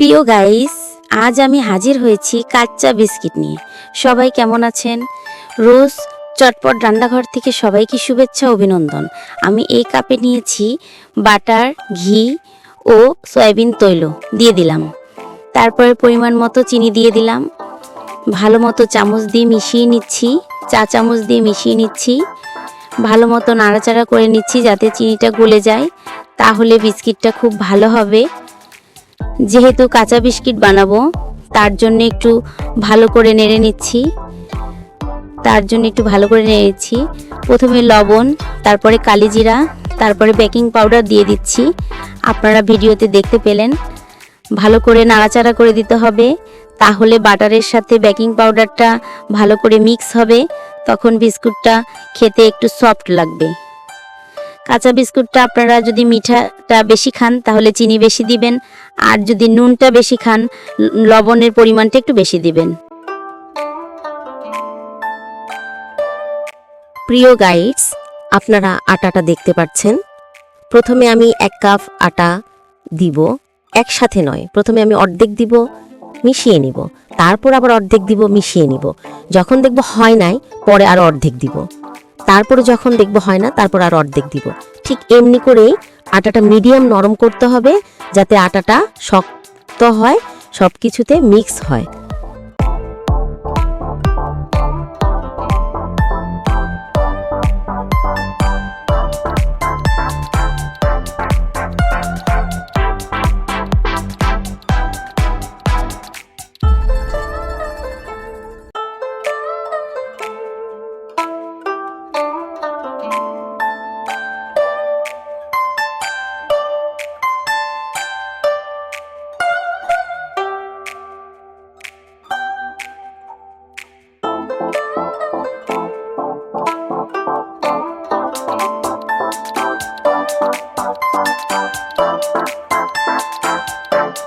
প্রিয় গাইস আজ আমি হাজির হয়েছি কাচ্চা বিস্কিট নিয়ে। সবাই কেমন আছেন? রোজ চটপট রান্নাঘর থেকে সবাইকে শুভেচ্ছা, অভিনন্দন। আমি এই কাপে নিয়েছি বাটার, ঘি ও সয়াবিন তৈল দিয়ে দিলাম। তারপরে পরিমাণ মতো চিনি দিয়ে দিলাম। ভালো মতো চামচ দিয়ে মিশিয়ে নিচ্ছি, চা চামচ দিয়ে মিশিয়ে নিচ্ছি। ভালো মতো নাড়াচাড়া করে নিচ্ছি যাতে চিনিটা গলে যায়। তাহলে বিস্কিটটা খুব ভালো হবে। যেহেতু কাঁচা বিস্কিট বানাবো, তার জন্য একটু ভালো করে নেড়ে নিচ্ছি। তার জন্য একটু ভালো করে নেড়ে নিচ্ছি। প্রথমে লবণ, তারপরে কালিজিরা তারপরে বেকিং পাউডার দিয়ে দিচ্ছি। আপনারা ভিডিওতে দেখতে পেলেন। ভালো করে নাড়াচাড়া করে দিতে হবে। তাহলে বাটারের সাথে বেকিং পাউডারটা ভালো করে মিক্স হবে। তখন বিস্কুটটা খেতে একটু সফট লাগবে। কাঁচা বিস্কুটটা আপনারা যদি মিঠাটা বেশি খান, তাহলে চিনি বেশি দিবেন। আর যদি নুনটা বেশি খান, লবণের পরিমাণটা একটু বেশি দিবেন। প্রিয় গাইডস, আপনারা আটাটা দেখতে পাচ্ছেন। প্রথমে আমি এক কাপ আটা দিব, একসাথে নয়। প্রথমে আমি অর্ধেক দিব, মিশিয়ে নিব। তারপর আবার অর্ধেক দিব, মিশিয়ে নিব। যখন দেখব হয় নাই, পরে আর অর্ধেক দিব। তারপরে যখন দেখব হয় না, তারপর আর অর্ধেক দিব। ঠিক এমনি করেই আটাটা মিডিয়াম নরম করতে হবে, যাতে আটাটা শক্ত হয় সব কিছুতে মিক্স হয়।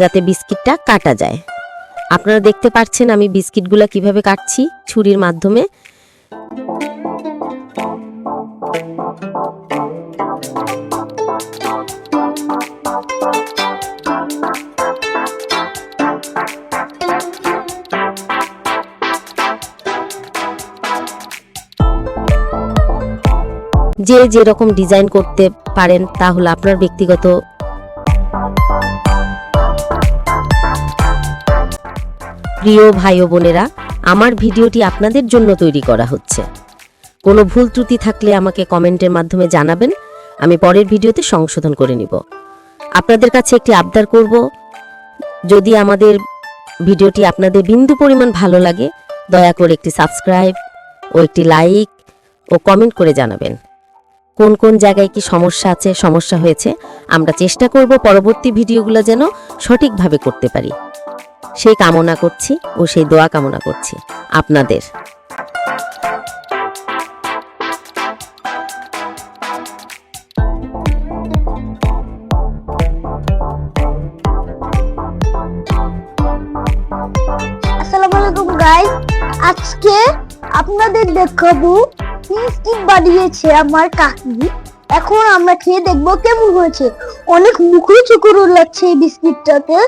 যাতে বিস্কিটটা কাটা যায়। আপনারা দেখতে পাচ্ছেন আমি বিস্কিটগুলো কীভাবে কাটছি ছুরির মাধ্যমে। যে যেরকম ডিজাইন করতে পারেন তা হলো আপনার ব্যক্তিগত প্রিয় ভাই বোনেরা, আমার ভিডিওটি আপনাদের জন্য তৈরি করা হচ্ছে। কোনো ভুল ত্রুটি থাকলে আমাকে কমেন্টের মাধ্যমে জানাবেন, আমি পরের ভিডিওতে সংশোধন করে নিব। আপনাদের কাছে একটি আবদার করব, যদি আমাদের ভিডিওটি আপনাদের বিন্দু পরিমাণ ভালো লাগে, দয়া করে একটি সাবস্ক্রাইব ও একটি লাইক ও কমেন্ট করে জানাবেন। কোন কোন জায়গায় কি সমস্যা আছে, সমস্যা হয়েছে, আমরা চেষ্টা করব পরবর্তী ভিডিওগুলো যেন সঠিকভাবে করতে পারি। সেই কামনা করছি ও সেই দোয়া কামনা করছি আপনাদের। আলাইকুম আজকে আপনাদের দেখাবো বিস্কিট বানিয়েছে আমার কাকি। এখন আমরা খেয়ে দেখব কেমন হয়েছে। অনেক মুখরো চুকুরো লাগছে এই বিস্কিটটাতে।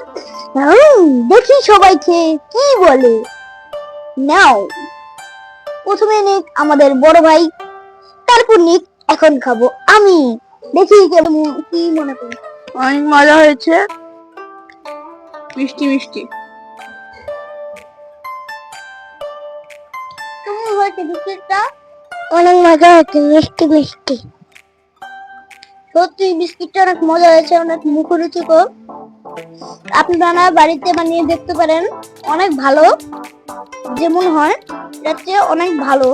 দেখি সবাই খেয়ে কি বলে। নাও। প্রথমে নিক আমাদের বড় ভাই তারপর নিক এখন খাব আমি। দেখি কেমন কি মনে করি। অনেক মজা হয়েছে। মিষ্টি মিষ্টি। কেমন হয়েছে বিস্কিটটা? অনেক মজা হয়েছে মিষ্টি মিষ্টি। সত্যি বিস্কিটটা অনেক মজা হয়েছে, অনেক মুখরুচিকর আপনারা বাড়িতে বানিয়ে দেখতে পারেন, অনেক ভালো। যেমন হয়, এটার চেয়ে অনেক ভালো।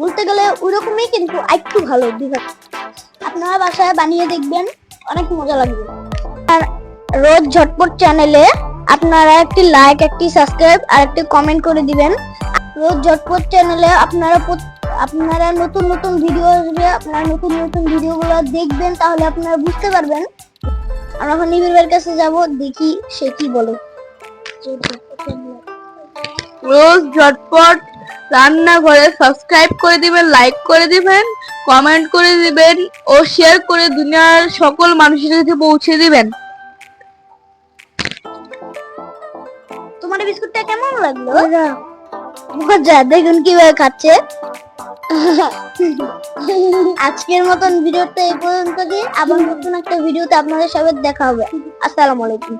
বলতে গেলে ওরকমই কিন্তু একটু ভালো বিভাগ আপনারা বাসায় বানিয়ে দেখবেন, অনেক মজা লাগবে। আর রোজ ঝটপট চ্যানেলে আপনারা একটি লাইক একটি সাবস্ক্রাইব আর একটি কমেন্ট করে দিবেন। রোজ ঝটপট চ্যানেলে আপনারা আপনারা নতুন নতুন ভিডিও আসবে আপনারা নতুন নতুন ভিডিওগুলো দেখবেন তাহলে আপনারা বুঝতে পারবেন। আমরা এখন নিবিড় ভাইয়ের কাছে যাব দেখি সে কি বলে। রোজ ঝটপট রান্নাঘরে সাবস্ক্রাইব করে দিবেন লাইক করে দিবেন কমেন্ট করে দিবেন ও শেয়ার করে দুনিয়ার সকল মানুষের কাছে পৌঁছে দিবেন। তোমার বিস্কুটটা কেমন লাগল? মজা দেখুন কীভাবে খাচ্ছে। আজকের মতন ভিডিওটা এই পর্যন্ত আবার নতুন একটা ভিডিওতে আপনাদের সবাই দেখা হবে। আসসালামু আলাইকুম।